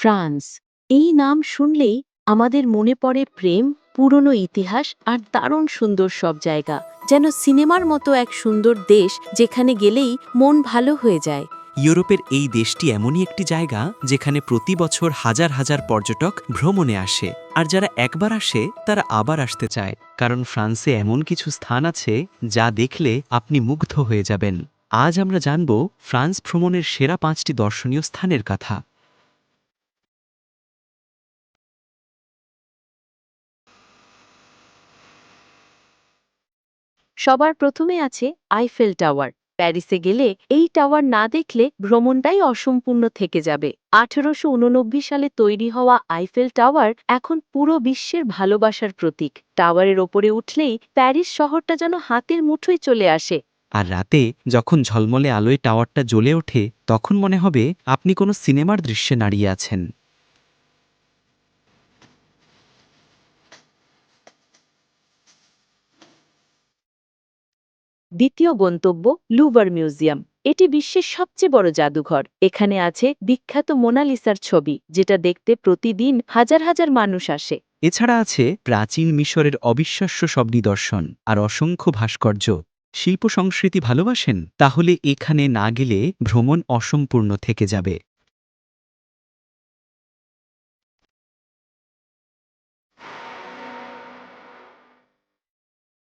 France. এই নাম শুনলেই আমাদের মনে পড়ে প্রেম, পুরনো ইতিহাস আর দারুণ সুন্দর সব জায়গা। যেন সিনেমার মতো এক সুন্দর দেশ যেখানে গেলেই মন ভালো হয়ে যায়। ইউরোপের এই দেশটি এমনই একটি জায়গা যেখানে প্রতি বছর হাজার হাজার পর্যটক ভ্রমণে আসে। আর যারা একবার আসে, তারা আবার আসতে চায়। কারণ ফ্রান্সে এমন কিছু স্থান আছে যা দেখলে আপনি মুগ্ধ হয়ে যাবেন। আজ আমরা জানব ফ্রান্স ভ্রমণের সেরা পাঁচটি দর্শনীয় স্থানের কথা। সবার প্রথমে আছে আইফেল টাওয়ার প্যারিসে গেলে এই টাওয়ার না দেখলে ভ্রমণটাই অসম্পূর্ণ থেকে যাবে। আঠেরোশো উননব্বই সালে তৈরি হওয়া আইফেল টাওয়ার এখন পুরো বিশ্বের ভালোবাসার প্রতীক। টাওয়ারের ওপরে উঠলেই প্যারিস শহরটা যেন হাতের মুঠোয় চলে আসে। আর রাতে যখন ঝলমলে আলোয় টাওয়ারটা জ্বলে ওঠে, তখন মনে হবে আপনি কোনো সিনেমার দৃশ্যে দাঁড়িয়ে আছেন। দ্বিতীয় গন্তব্য লুভার মিউজিয়াম। এটি বিশ্বের সবচেয়ে বড় জাদুঘর। এখানে আছে বিখ্যাত মোনালিসার ছবি, যেটা দেখতে প্রতিদিন হাজার হাজার মানুষ আসে। এছাড়া আছে প্রাচীন মিশরের অবিশ্বাস্য সব নিদর্শন আর অসংখ্য ভাস্কর্য। শিল্প সংস্কৃতি ভালোবাসেন? তাহলে এখানে না গেলে ভ্রমণ অসম্পূর্ণ থেকে যাবে।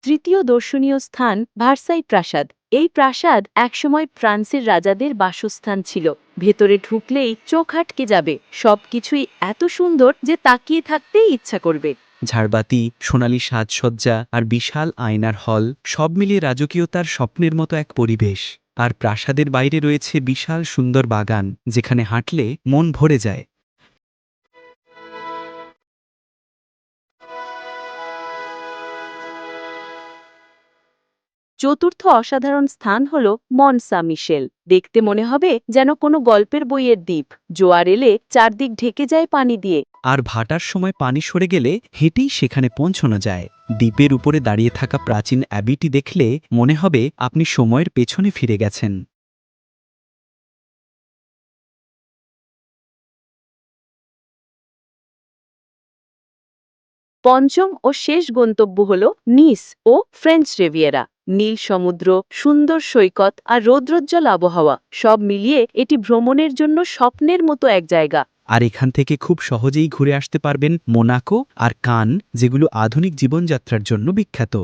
তৃতীয় দর্শনীয় স্থান ভার্সাই প্রাসাদ। এই প্রাসাদ একসময় ফ্রান্সের রাজাদের বাসস্থান ছিল। ভেতরে ঢুকলেই চোখ আটকে যাবে। সবকিছুই এত সুন্দর যে তাকিয়ে থাকতেই ইচ্ছা করবে। ঝাড়বাতি, সোনালি সাজসজ্জা আর বিশাল আয়নার হল সব মিলিয়ে রাজকীয়তার স্বপ্নের মতো এক পরিবেশ। আর প্রাসাদের বাইরে রয়েছে বিশাল সুন্দর বাগান, যেখানে হাঁটলে মন ভরে যায়। চতুর্থ অসাধারণ স্থান হল মনসা মিশেল দেখতে মনে হবে যেন কোনো গল্পের বইয়ের দ্বীপ। জোয়ার এলে চারদিক ঢেকে যায় পানি দিয়ে। আর ভাটার সময় পানি সরে গেলে হেঁটেই সেখানে পৌঁছানো যায়। দ্বীপের উপরে দাঁড়িয়ে থাকা প্রাচীন অ্যাবিটি দেখলে মনে হবে আপনি সময়ের পেছনে ফিরে গেছেন। পঞ্চম ও শেষ গন্তব্য হল নিস ও ফ্রেঞ্চ রেভিয়েরা। নীল সমুদ্র, সুন্দর সৈকত আর রৌদ্রোজ্জ্বল আবহাওয়া, সব মিলিয়ে এটি ভ্রমণের জন্য স্বপ্নের মতো এক জায়গা। আর এখান থেকে খুব সহজেই ঘুরে আসতে পারবেন মোনাকো আর কান, যেগুলো আধুনিক জীবনযাত্রার জন্য বিখ্যাত।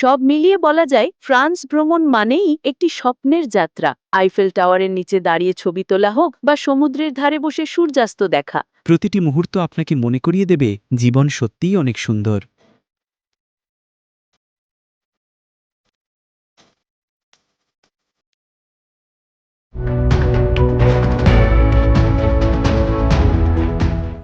সব মিলিয়ে বলা যায়, ফ্রান্স ভ্রমণ মানেই একটি স্বপ্নের যাত্রা। আইফেল টাওয়ারের নিচে দাঁড়িয়ে ছবি তোলা হোক বা সমুদ্রের ধারে বসে সূর্যাস্ত দেখা। প্রতিটি মুহূর্ত আপনাকে মনে করিয়ে দেবে, জীবন সত্যিই অনেক সুন্দর।